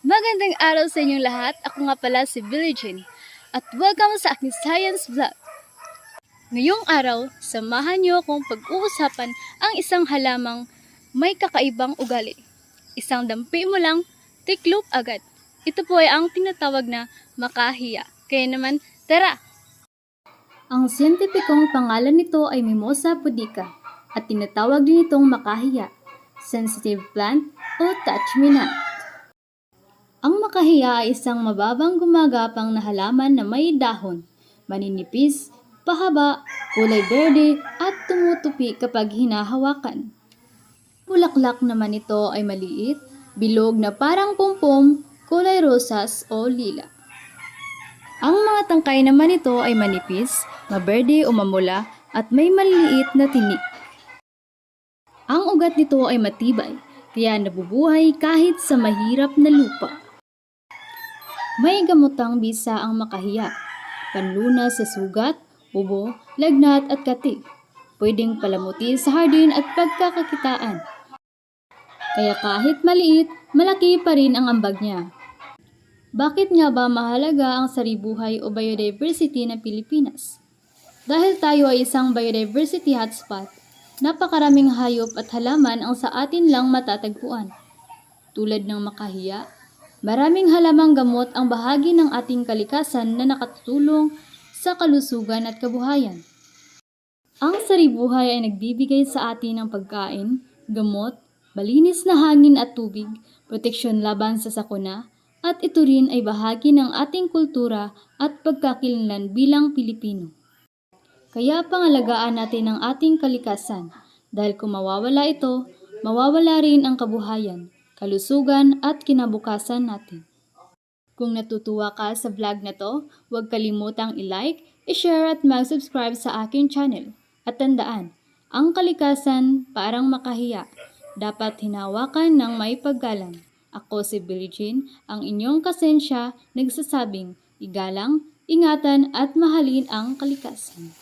Magandang araw sa inyong lahat. Ako nga pala si Billie Jean. At welcome sa aking science vlog. Ngayong araw, samahan niyo akong pag-uusapan ang isang halamang may kakaibang ugali. Isang dampi mo lang, tiklop agad. Ito po ay ang tinatawag na makahiya. Kaya naman, tara! Ang siyentipikong pangalan nito ay Mimosa pudica at tinatawag din itong makahiya, sensitive plant o not. Ang makahiya ay isang mababang gumagapang na halaman na may dahon, maninipis, pahaba, kulay berde at tumutupi kapag hinahawakan. Bulaklak naman ito ay maliit, bilog na parang pumpom, kulay rosas o lila. Ang mga tangkay naman nito ay manipis, maberde o mamula at may maliliit na tinik. Ang ugat nito ay matibay, kaya nabubuhay kahit sa mahirap na lupa. May gamotang bisa ang makahiya, panlunas sa sugat, ubo, lagnat at kati. Pwedeng palamuti sa hardin at pagkakakitaan. Kaya kahit maliit, malaki pa rin ang ambag niya. Bakit nga ba mahalaga ang saribuhay o biodiversity ng Pilipinas? Dahil tayo ay isang biodiversity hotspot, napakaraming hayop at halaman ang sa atin lang matatagpuan. Tulad ng makahiya, maraming halamang gamot ang bahagi ng ating kalikasan na nakatutulong sa kalusugan at kabuhayan. Ang saribuhay ay nagbibigay sa atin ng pagkain, gamot, malinis na hangin at tubig, proteksyon laban sa sakuna, at ito rin ay bahagi ng ating kultura at pagkakilanlan bilang Pilipino. Kaya pangalagaan natin ang ating kalikasan dahil kung mawawala ito, mawawala rin ang kabuhayan, kalusugan at kinabukasan natin. Kung natutuwa ka sa vlog na to, huwag kalimutang i-like, i-share at mag-subscribe sa aking channel. At tandaan, ang kalikasan parang makahiya, dapat hinawakan ng may paggalang. Ako si Billie Jean, ang inyong kasensya, nagsasabing igalang, ingatan at mahalin ang kalikasan.